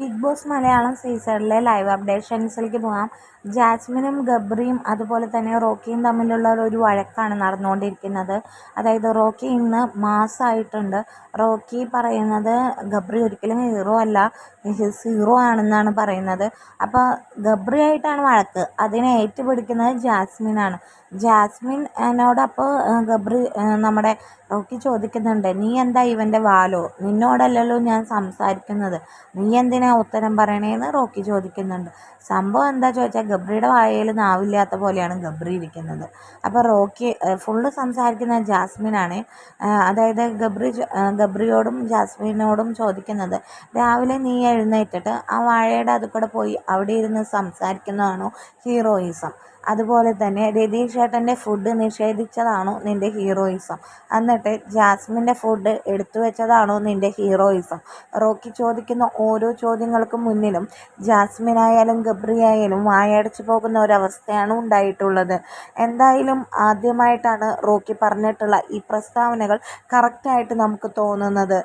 Big boss Malayalam സീസണിലെ live അപ്ഡേഷൻസിലേക്ക് പോകാം. ജാസ്മിനും ഗബ്രിയും അതുപോലെ തന്നെ റോക്കിയും തമ്മിലുള്ള ഒരു വഴക്കാണ് നടന്നുകൊണ്ടിരിക്കുന്നത്. അതായത് റോക്കി ഇന്ന് മാസമായിട്ടുണ്ട് റോക്കി പറയുന്നത് ഗബ്രി ഒരിക്കലും ഹീറോ അല്ല. സീറോ ആണെന്നാണ് പറയുന്നത്. അപ്പോൾ ഗബ്രിയായിട്ടാണ് വഴക്ക്. അതിനെ ഏറ്റുപിടിക്കുന്നത് ജാസ്മിനാണ്. ജാസ്മിൻ എന്നോടപ്പോൾ ഗബ്രി നമ്മുടെ റോക്കി ചോദിക്കുന്നുണ്ട് നീ എന്താ ഇവന്റെ വാലോ? നിന്നോടല്ലല്ലോ ഞാൻ സംസാരിക്കുന്നത്. നീ എന്തിനാ ഉത്തരം പറയണേന്ന് റോക്കി ചോദിക്കുന്നുണ്ട്. സംഭവം എന്താ ചോദിച്ചാൽ ഗബ്രിയുടെ വായയിൽ നാവില്ലാത്ത പോലെയാണ് ഗബ്രി ഇരിക്കുന്നത്. അപ്പോൾ റോക്കി ഫുള്ള് സംസാരിക്കുന്ന ജാസ്മിനാണ്. അതായത് ഗബ്രി ഗബ്രിയോടും ജാസ്മിനോടും ചോദിക്കുന്നത് രാവിലെ നീ എഴുന്നേറ്റിട്ട് ആ വാഴയുടെ അത് കൂടെ പോയി അവിടെ ഇരുന്ന് സംസാരിക്കുന്നതാണോ ഹീറോയിസം? അതുപോലെ തന്നെ രതീഷ് ഏട്ടന്റെ ഫുഡ് നിഷേധിച്ചതാണോ നിന്റെ ഹീറോയിസം? എന്നിട്ട് ജാസ്മിന്റെ ഫുഡ് എടുത്തു വെച്ചതാണോ നിന്റെ ഹീറോയിസം? റോക്കി ചോദിക്കുന്ന ഓരോ ചോദ്യങ്ങൾക്കും മുന്നിലും ജാസ്മിൻ ജാസ്മിനായാലും ഗബ്രിയായാലും വായടച്ചു പോകുന്ന ഒരവസ്ഥയാണ് ഉണ്ടായിട്ടുള്ളത്. എന്തായാലും ആദ്യമായിട്ടാണ് റോക്കി പറഞ്ഞിട്ടുള്ള ഈ പ്രസ്താവനകൾ കറക്റ്റായിട്ട് നമുക്ക് തോന്നുന്നത്.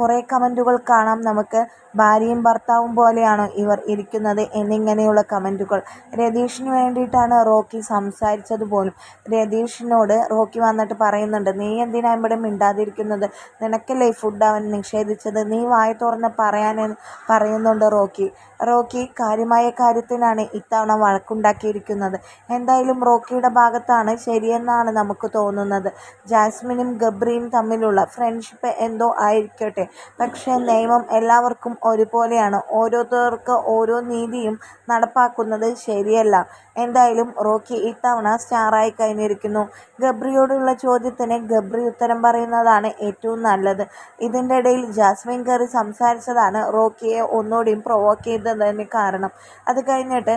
കുറേ കമന്റുകൾ കാണാം. നമുക്ക് ഭാര്യയും ഭർത്താവും പോലെയാണോ ഇവർ ഇരിക്കുന്നത് എന്നിങ്ങനെയുള്ള കമന്റുകൾ. രതീഷിന് വേണ്ടിയിട്ടാണ് റോക്കി സംസാരിച്ചത് പോലും. രതീഷിനോട് റോക്കി വന്നിട്ട് പറയുന്നുണ്ട് നീ എന്തിനാ ഇവിടെ മിണ്ടാതിരിക്കുന്നത്? നിനക്കല്ലേ ഫുഡ് അവൻ നിഷേധിച്ചത്? നീ വായി തുറന്ന് പറയാൻ പറയുന്നുണ്ട് റോക്കി. റോക്കി കാര്യമായ കാര്യത്തിനാണ് ഇത്തവണ വഴക്കുണ്ടാക്കിയിരിക്കുന്നത്. എന്തായാലും റോക്കിയുടെ ഭാഗത്താണ് ശരിയെന്നാണ് നമുക്ക് തോന്നുന്നത്. ജാസ്മിനും ഗബ്രിയും തമ്മിലുള്ള ഫ്രണ്ട്ഷിപ്പ് എന്തോ ആയിരിക്കട്ടെ. പക്ഷേ നിയമം എല്ലാവർക്കും ഒരുപോലെയാണ്. ഓരോരുത്തർക്ക് ഓരോ നീതിയും നടപ്പാക്കുന്നത് ശരിയല്ല. എന്തായാലും റോക്കി ഇത്തവണ സ്റ്റാറായി കഴിഞ്ഞിരിക്കുന്നു. ഗബ്രിയോടുള്ള ചോദ്യത്തിന് ഗബ്രി ഉത്തരം പറയുന്നതാണ് ഏറ്റവും നല്ലത്. ഇതിന്റെ ഇടയിൽ ജാസ്മിൻ കയറി സംസാരിച്ചതാണ് റോക്കിയെ ഒന്നുകൂടിയും പ്രൊവോക്ക് ചെയ്തതിന് കാരണം. അത് കഴിഞ്ഞിട്ട്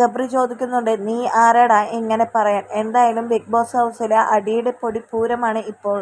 ഗബ്രി ചോദിക്കുന്നുണ്ട് നീ ആരാടാ? ഇങ്ങനെ പറയാൻ. എന്തായാലും ബിഗ് ബോസ് ഹൗസിലെ അടിയുടെ പൊടി പൂരമാണ് ഇപ്പോൾ